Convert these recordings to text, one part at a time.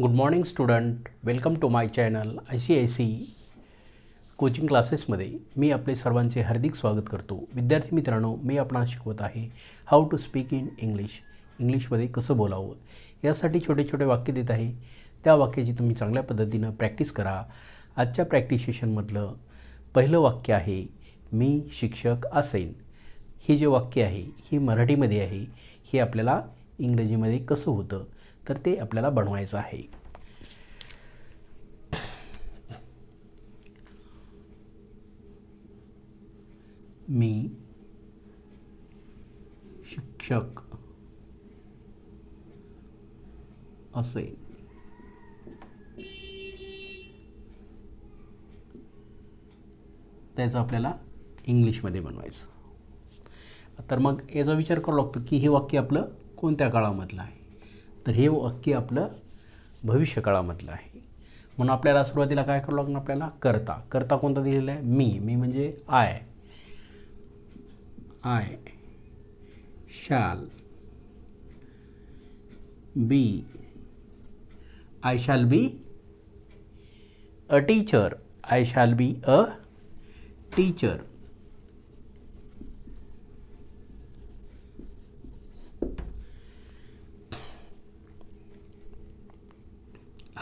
Good morning student welcome to my channel I C I C coaching क्लासेसमध्ये मी आपले सर्वांचे हार्दिक स्वागत करतो. विद्यार्थी मित्रांनो मी आपणास शिकवत आहे how to speak in English इंग्लिशमध्ये कसं बोलावं? यासाठी छोटे छोटे वाक्य देत आहे. त्या वाक्याची तुम्ही चांगल्या पद्धतीनं प्रॅक्टिस करा. आजच्या प्रॅक्टिस सेशनमधलं पहिलं वाक्य आहे मी शिक्षक असेन. हे जे वाक्य आहे हे मराठीमध्ये आहे. हे आपल्याला इंग्रजीमध्ये कसं होतं? तर ते आपल्याला बनवायचं आहे. मी शिक्षक असे त्याचं आपल्याला इंग्लिशमध्ये बनवायचं. तर मग याचा विचार करावा लागतो की हे वाक्य आपलं कोणत्या काळामधलं आहे? तर हे वाक्य आपलं भविष्यकाळामधलं आहे. म्हणून आपल्याला सुरुवातीला काय करावं लागणार आपल्याला? करता. करता कोणता दिलेला आहे? मी. मी म्हणजे आय. आय. शाल. बी. I shall be a teacher. I shall be a teacher.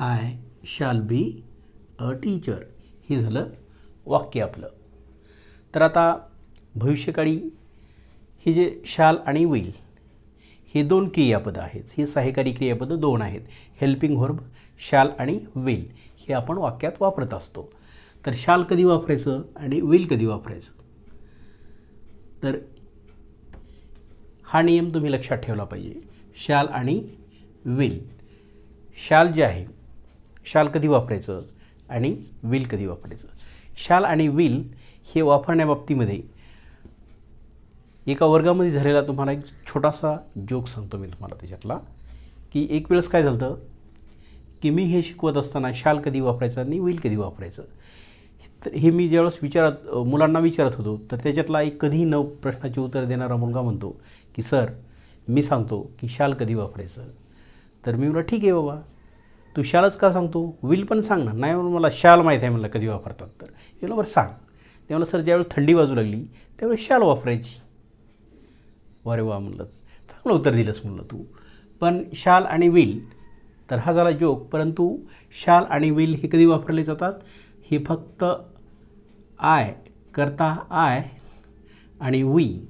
I shall be a teacher हे झालं वाक्य आपलं. तर आता भविष्यकाळी हे जे शाल आणि विल हे दोन क्रियापदं आहेत. ही सहकारी क्रियापदं दोन आहेत. हेल्पिंग व्हर्ब शाल आणि विल हे आपण वाक्यात वापरत असतो. तर शाल कधी वापरायचं आणि विल कधी वापरायचं? तर हा नियम तुम्ही लक्षात ठेवला पाहिजे. शाल आणि विल शाल जे आहे शाल कधी वापरायचं? आणि विल कधी वापरायचं? शाल आणि विल हे वापरण्याबाबतीमध्ये एका वर्गामध्ये झालेला तुम्हाला एक छोटासा जोक सांगतो मी तुम्हाला त्याच्यातला की एक वेळेस काय झालं की मी हे शिकवत असताना शाल कधी वापरायचं आणि विल कधी वापरायचं? तर हे मी ज्यावेळेस विचारत मुलांना विचारत होतो तर त्याच्यातला एक कधीही न प्रश्नाचे उत्तर देणारा मुलगा म्हणतो की सर मी सांगतो की शाल कधी वापरायचं? तर मी म्हटलं ठीक आहे बाबा. तू शालच का सांगतो? विल पण सांग ना. नाही म्हणून मला शाल माहीत आहे म्हणलं कधी वापरतात तर. हे बरं सांग. ते सर ज्यावेळेस थंडी बाजू लागली त्यावेळेस शाल वापरायची. अरे वा म्हणलं. चांगलं उत्तर दिलंस म्हणलं तू. पण शाल आणि विल तर हा झाला जोक परंतु शाल आणि विल हे कधी वापरले जातात? हे फक्त आय करता आय आणि वी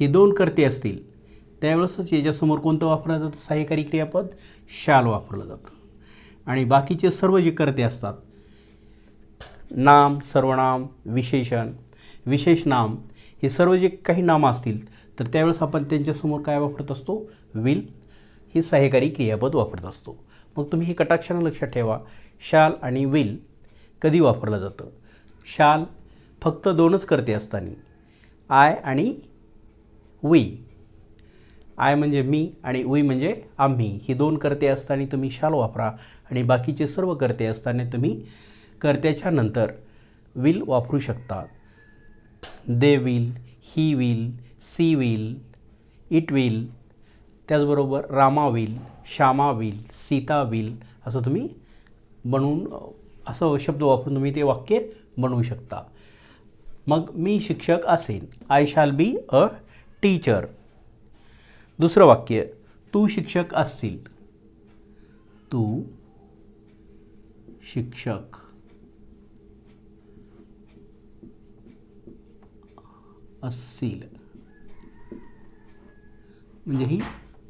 हे दोन करते असतील. त्यावेळेसच याच्यासमोर कोणतं वापरलं जातं? सहाय्यकारी क्रियापद शाल वापरलं जातं. आणि बाकीचे सर्व जे कर्ते असतात. नाम सर्वनाम विशेषण विशेष नाम हे सर्व जे काही नामं असतील तर त्यावेळेस आपण त्यांच्यासमोर काय वापरत असतो? विल हे सहाय्यकारी क्रियापद वापरत असतो. मग तुम्ही हे कटाक्षानं लक्षात ठेवा. शाल आणि विल कधी वापरलं जातं? शाल फक्त दोनच करते असताना. आय आणि वी. आय म्हणजे मी आणि वी म्हणजे आम्ही. ही दोन करते असताना तुम्ही शाल वापरा आणि बाकीचे सर्व करते असताना तुम्ही कर्त्याच्या नंतर विल वापरू शकता. They will he will she will it will त्याचबरोबर Rama will Shyama will Sita will असं तुम्ही बनवून असं शब्द वापरून तुम्ही ते वाक्य बनवू शकता. मग मी शिक्षक असेन. I shall be a teacher दुसरं वाक्य तू शिक्षक असतील तू शिक्षक. असतील म्हणजे ही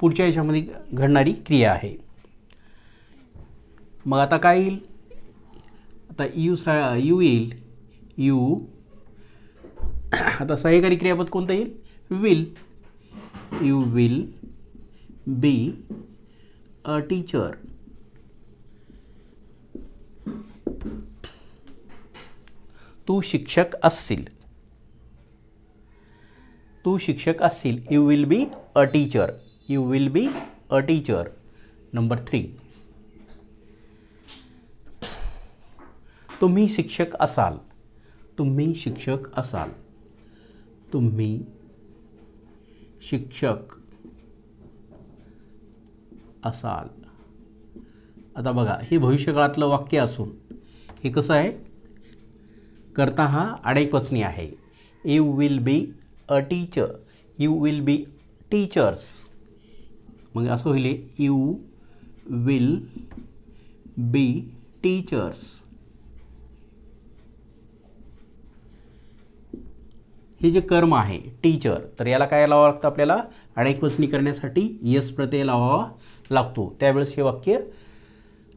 पुढच्या याच्यामध्ये घडणारी क्रिया आहे. मग आता काय येईल? आता यू सा यू येईल. यू. आता सहाय्यकारी क्रियापद कोणतं येईल? Will. You will be a teacher तू शिक्षक असशील. तू शिक्षक असशील. You will be a teacher you will be a teacher number three तुम्ही शिक्षक असाल. तुम्ही शिक्षक असाल. तुम्ही शिक्षक असाल. आता बघा हे भविष्यकाळातलं वाक्य असून हे कसं आहे? करता हा अडेकवचनी आहे. You will be a teacher you will be teachers मग असं होईल यू विल बी टीचर्स हे जे कर्म आहे टीचर तर याला काय लावावं लागतं आपल्याला? अडेकवचनी करण्यासाठी यस प्रत्यय लावावा लागतो. त्यावेळेस हे वाक्य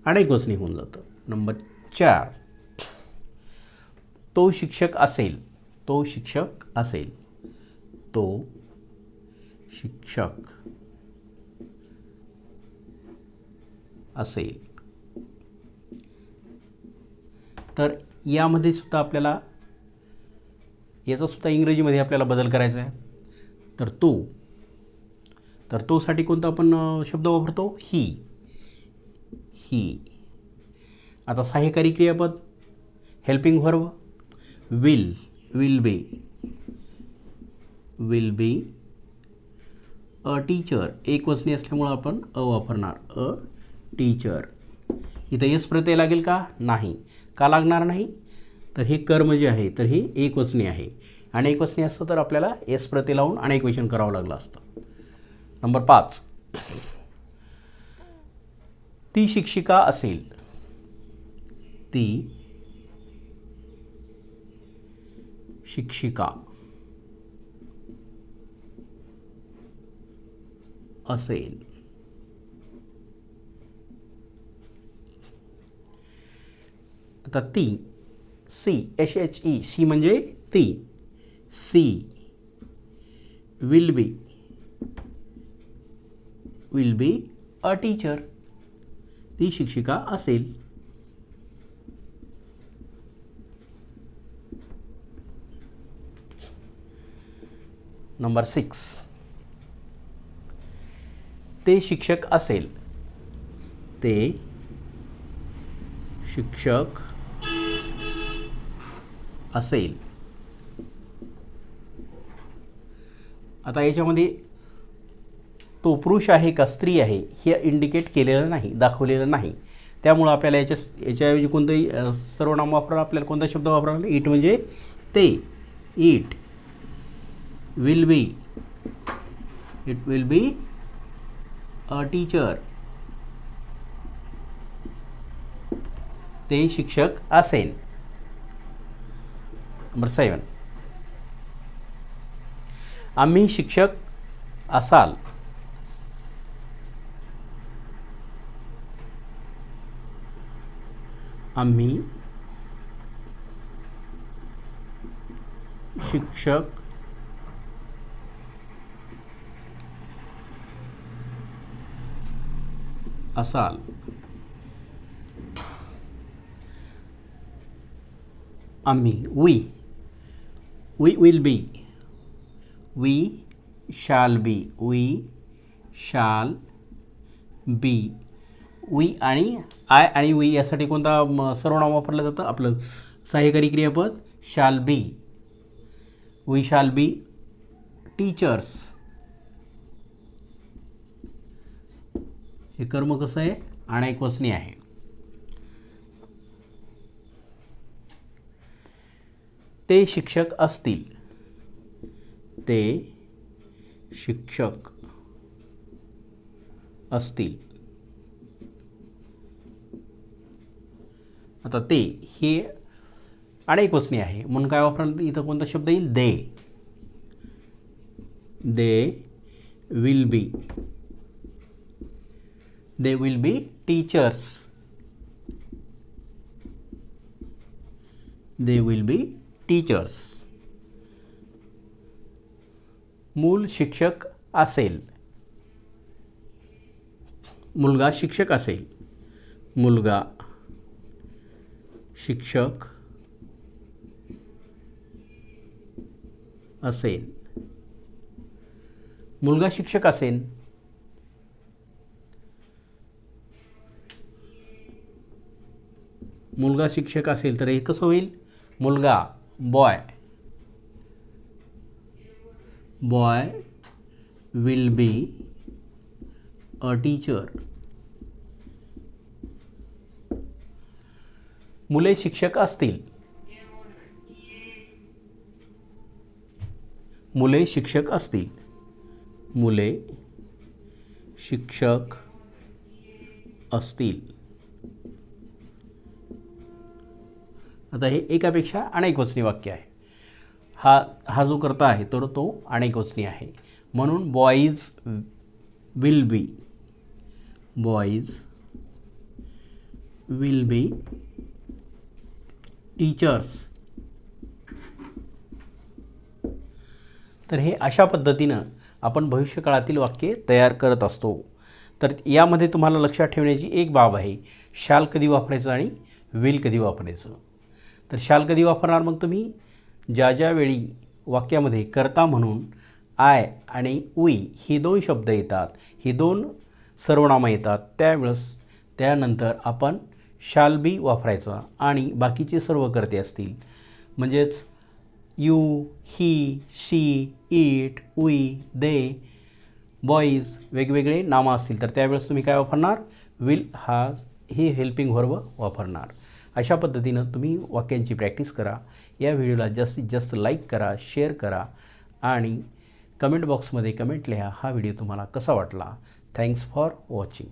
अडेकवचनी होऊन जातं. नंबर चार. तो शिक्षक असेल तो शिक्षक असेल तो शिक्षक असेल. तर यामध्ये सुद्धा आपल्याला याचासुद्धा इंग्रजीमध्ये आपल्याला बदल करायचा आहे. तर तो तर तोसाठी कोणता आपण शब्द वापरतो? ही. ही. आता सहाय्यकारी क्रियापद helping verb will will be will be a teacher एक वचनी असल्यामुळं आपण अ वापरणार. अ टीचर इथं यस प्रत्यय लागेल का? नाही. का लागणार नाही? तर हे कर्म जे आहे तर हे एकवचनी आहे. आणि एकवचनी असतं तर आपल्याला एस प्रति लावून अनेक वचन करावं लागलं असतं. नंबर पाच. ती शिक्षिका असेल ती शिक्षिका असेल. आता ती she H H E she म्हणजे ती. She will be will be a teacher ती शिक्षिका असेल. नंबर सिक्स ते शिक्षक असेल. ते शिक्षक असेल. आता याच्यामध्ये तो पुरुष आहे का स्त्री आहे हे इंडिकेट केलेलं नाही दाखवलेलं नाही. त्यामुळं आपल्याला याच्या याच्याऐवजी कोणतंही सर्वनाम वापरा आपल्याला कोणता शब्द वापरावा लागेल? इट म्हणजे ते. It will be it will be a teacher ते शिक्षक असेल. Number seven. आम्ही शिक्षक असाल. आम्ही शिक्षक असाल. आम्ही we we will be we shall be we shall be we आणि आय आणि वी यासाठी कोणता म, सर्वनाम वापरलं जातं? आपलं सहाय्यकारी क्रियापद शाल be we shall be teachers हे कर्म कसं आहे? अनेक वचनी आहे. ते शिक्षक असतील. ते शिक्षक असतील. आता ते हे अनेक वचने आहे. म्हणून काय वापराल इथं कोणता शब्द येईल? They. They will be they will be teachers they will be teachers मूल शिक्षक असेल. मुलगा शिक्षक असेल. मुलगा शिक्षक असेल. मुलगा शिक्षक असेल. मुलगा शिक्षक असेल तर हे कसं होईल. मुलगा boy boy will be a teacher मुले शिक्षक असतील. मुले शिक्षक असतील. मुले शिक्षक असतील. आता हे एकापेक्षा अनेक वचनी वाक्य आहे. हा हा जो करता आहे तर तो अनेक वचनी आहे. म्हणून boys will be boys will be teachers तर हे अशा पद्धतीनं आपण भविष्यकाळातील वाक्ये तयार करत असतो. तर यामध्ये तुम्हाला लक्षात ठेवण्याची एक बाब आहे. शाल कधी वापरायचं आणि विल कधी वापरायचं? तर शाल कधी वापरणार मग तुम्ही? ज्या ज्यावेळी वाक्यामध्ये करता म्हणून आय आणि उई ही दोन शब्द येतात ही दोन सर्वनामं येतात त्यावेळेस त्यानंतर आपण शाल बी वापरायचा आणि बाकीचे सर्व करते असतील. म्हणजेच यू ही शी इट उई दे बॉईज वेगवेगळे नामं असतील तर त्यावेळेस तुम्ही काय वापरणार? विल हा ही हेल्पिंग व्हर्व वापरणार. अशा पद्धतीनं तुम्ही वाक्यांची प्रॅक्टिस करा. या व्हिडिओला जास्तीत जास्त लाईक करा शेअर करा आणि कमेंट बॉक्समध्ये कमेंट लिहा. हा व्हिडिओ तुम्हाला कसा वाटला? Thanks for watching